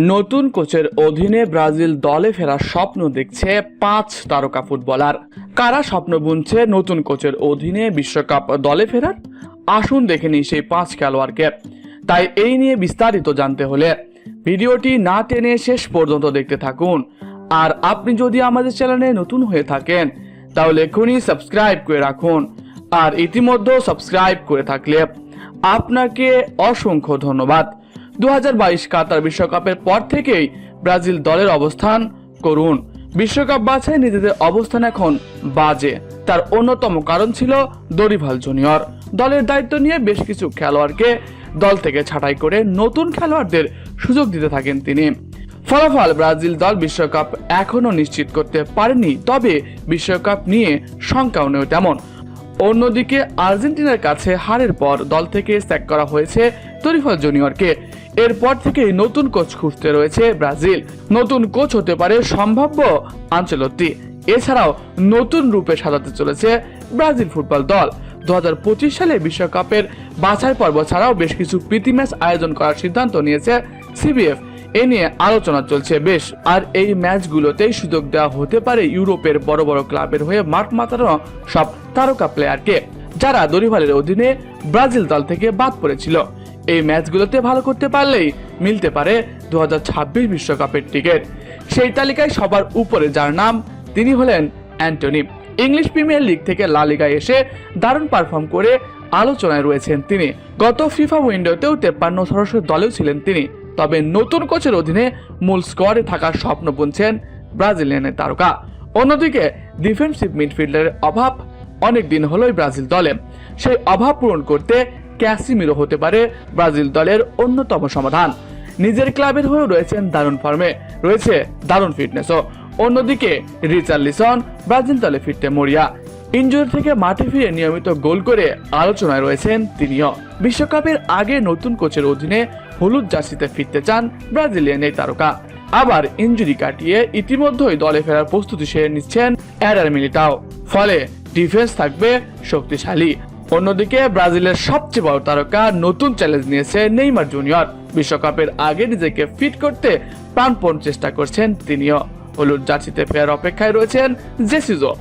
নতুন কোচের অধীনে ব্রাজিল দলে ফেরার স্বপ্ন দেখছে পাঁচ তারকা ফুটবলার। কারা স্বপ্ন বুনছে নতুন কোচের অধীনে বিশ্বকাপ দলে ফেরার? আসুন দেখে নিই সেই পাঁচ খেলোয়াড়কে। তাই এই নিয়ে বিস্তারিত জানতে হলে ভিডিওটি না টেনে শেষ পর্যন্ত দেখতে থাকুন। আর আপনি যদি আমাদের চ্যানেলে নতুন হয়ে থাকেন, তাহলে এখনই সাবস্ক্রাইব করে রাখুন। আর ইতিমধ্যে সাবস্ক্রাইব করে থাকলে আপনাকে অসংখ্য ধন্যবাদ। দু হাজার বাইশ কাতার বিশ্বকাপের পর থেকেই ব্রাজিল দলের অবস্থান করুন। বিশ্বকাপ বাছাই নিজেদের অবস্থান এখন বাজে। তার অন্যতম কারণ ছিল দরিভাল জুনিয়র। দলের দায়িত্ব নিয়ে বেশ কিছু খেলোয়াড়কে দল থেকে ছাঁটাই করে নতুন খেলোয়াড়দের সুযোগ দিতে থাকেন তিনি। ফলাফল ব্রাজিল দল বিশ্বকাপ এখনও নিশ্চিত করতে পারেনি, তবে বিশ্বকাপ নিয়ে শঙ্কাও নেই তেমন। অন্যদিকে আর্জেন্টিনার কাছে হারের পর দল থেকে স্যাক করা হয়েছে তরিফল জুনিয়রকে। এরপর থেকেই নতুন কোচ খুঁজতে রয়েছে ব্রাজিল। নতুন কোচ হতে পারে সম্ভাব্য আঞ্চলত্তি এছাড়াও নতুন রূপে সাজাতে চলেছে ব্রাজিল ফুটবল দল। দু সালে বিশ্বকাপের বাছাই পর্ব ছাড়াও বেশ কিছু প্রীতি ম্যাচ আয়োজন করার সিদ্ধান্ত নিয়েছে সিবিএফ। এ নিয়ে আলোচনা চলছে বেশ, আর এই ম্যাচগুলোতেই সুযোগ দেওয়া হতে পারে ইউরোপের বড় বড় ক্লাবের হয়ে মাঠ মাতানো সব তারকা প্লেয়ারকে যারা দরিভালের অধীনে ব্রাজিল দল থেকে বাদ পড়েছিল। এই ম্যাচগুলোতে ভালো করতে পারলেই মিলতে পারে দু বিশ্বকাপের টিকিট। সেই তালিকায় সবার উপরে যার নাম, তিনি হলেন অ্যান্টনি। ইংলিশ প্রিমিয়ার লিগ থেকে লা লিগায় এসে দারুণ পারফর্ম করে আলোচনায় রয়েছেন তিনি। গত ফিফা উইন্ডোতেও তেপ্পান্ন সদস্যের দলেও ছিলেন তিনি। তবে নতুন কোচের অধীনে মূল স্কোয়াডে থাকার স্বপ্ন বুনছেন ব্রাজিলিয়ানের তারকা। অন্যদিকে ডিফেন্সিভ মিডফিল্ডারের অভাব অনেক দিন হলোই ব্রাজিল দলে। সেই অভাব পূরণ করতে ক্যাসিমিরো হতে পারে ব্রাজিল দলের অন্যতম সমাধান। নিজের ক্লাবের হয়েও রয়েছেন দারুণ ফর্মে। রয়েছে দারুণ ফিটনেসও। অন্যদিকে রিচার্লিসন ব্রাজিল দলে ফিরতে মরিয়া। ইনজুরি থেকে মাঠে ফিরে নিয়মিত গোল করে আলোচনায় রয়েছেন তিনিও। বিশ্বকাপের আগে নতুন কোচের অধীনে হলুদ জার্সিতে ফিরতে চান ব্রাজিলিয়ান এই তারকা। আবার ইনজুরি কাটিয়ে ইতিমধ্যেই দলে ফেরার প্রস্তুতি সেরে নিচ্ছেন অ্যাডার মিলিটাও। ফলে ডিফেন্স থাকবে শক্তিশালী। অন্যদিকে ব্রাজিলের সবচেয়ে বড় তারকা নতুন চ্যালেঞ্জ নিয়েছে নেইমার জুনিয়র। বিশ্বকাপের আগে নিজেকে ফিট করতে প্রাণপণ চেষ্টা করছেন তিনিও। হলুদ জার্সিতে ফেরার অপেক্ষায় রয়েছেন জেসিজো।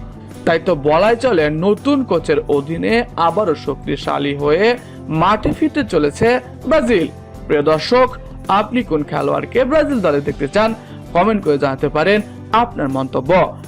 তাই তো বলাই চলে নতুন কোচের অধীনে আবারও শক্তিশালী হয়ে মাঠে ফিরতে চলেছে ব্রাজিল। প্রিয় দর্শক, আপনি কোন খেলোয়াড়কে ব্রাজিল দলে দেখতে চান? কমেন্ট করে জানাতে পারেন আপনার মন্তব্য।